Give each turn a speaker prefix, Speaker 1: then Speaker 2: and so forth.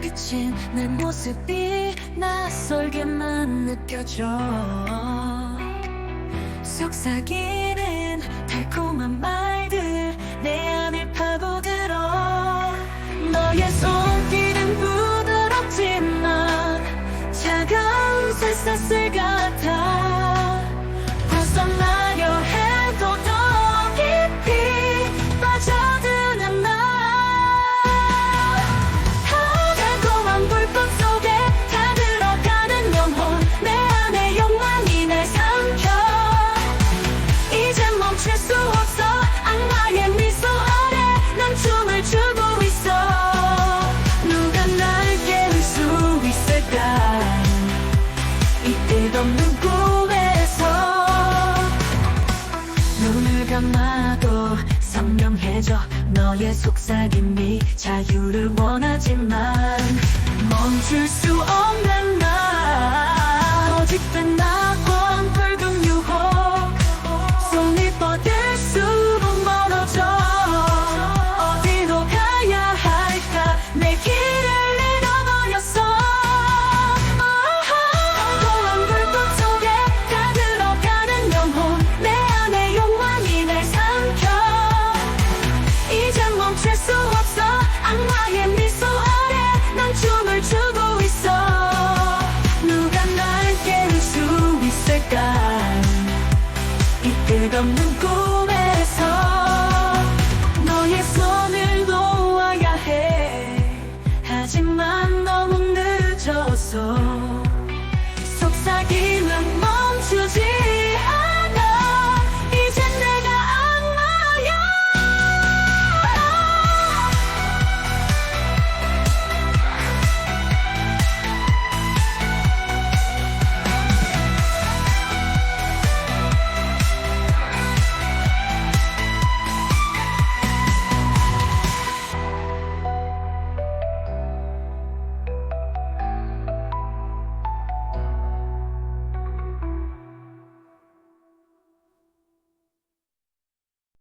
Speaker 1: 비친 내 모습이 낯설게만 느껴져. 속삭이는 달콤한 말들 내 안을 파고들어. 너의 손길은 부드럽지만 차가운 같 멈출 수 없어. 악마의 미소 아래 난 춤을 추고 있어. 누가 날 깨울 수 있을까? 이 끝없는 꿈에서? 눈을 감아도 선명해져. 너의 속삭임이 자유를 원하지만 멈출 수 없는 멈출 수 없어. 악마의 미소 아래 난 춤을 추고 있어. 누가 날 깨울 수 있을까? 이 끝없는 꿈에서 너의 손을 놓아야 해. 하지만 너무 늦었어